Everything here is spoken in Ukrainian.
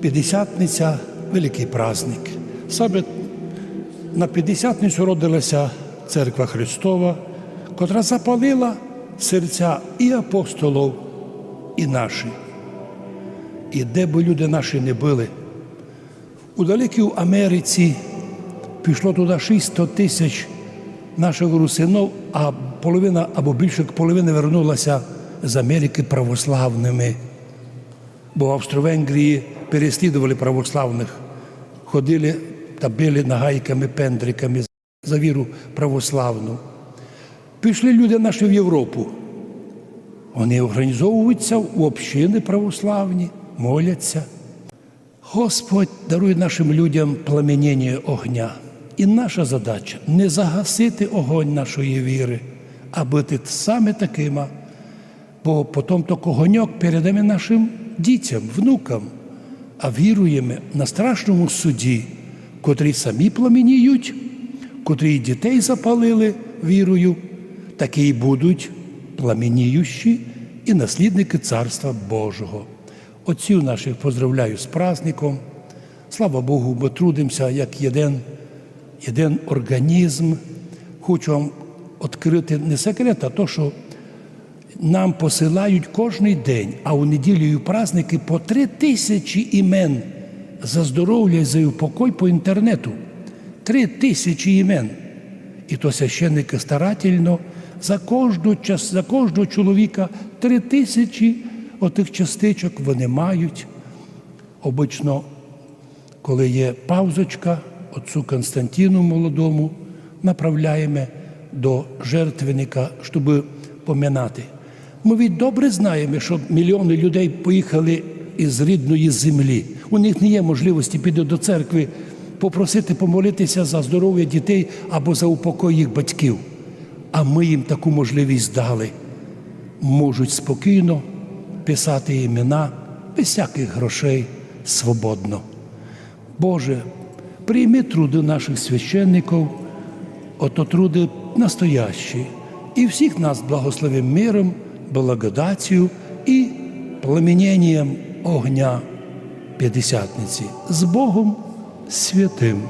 П'ятдесятниця великий праздник. Саме на П'ятдесятницю родилася Церква Христова, котра запалила серця і апостолів, і наші. І де би люди наші не були, у далекій Америці пішло туди 600 тисяч наших русинов, а половина або більше половини вернулася з Америки православними. Бо в Австро-Венгрії переслідували православних, ходили та били нагайками, пендриками за віру православну. Пішли люди наші в Європу. Вони організовуються в общини православні, моляться. Господь дарує нашим людям пламеніння огня. І наша задача не загасити огонь нашої віри, а бути саме такими, бо потім то огоньок передаємо нашим дітям, внукам, а віруємо на страшному суді, котрі самі пламеніють, котрі дітей запалили вірою, такі й будуть пламеніючі і наслідники Царства Божого. Отців наших поздравляю з праздником. Слава Богу, ми трудимося як один, один організм. Хочу вам відкрити не секрет, а то, що нам посилають кожний день, а у неділю і праздники по три тисячі імен за здоров'я і за упокой по інтернету. Три тисячі імен. І то священники старательно за кожного, час- за кожного чоловіка три тисячі отих частичок вони мають. Обично, коли є паузочка, отцу Константину молодому направляємо до жертвенника, щоб поминати. Ми від добре знаємо, що мільйони людей поїхали із рідної землі. У них не є можливості піти до церкви, попросити помолитися за здоров'я дітей або за упокой їх батьків. А ми їм таку можливість дали. Можуть спокійно писати імена без всяких грошей свободно. Боже, прийми труди наших священників, ото труди настоящі, і всіх нас благослови миром, благодаттю і пламенением огня П'ятдесятниці з Богом святим.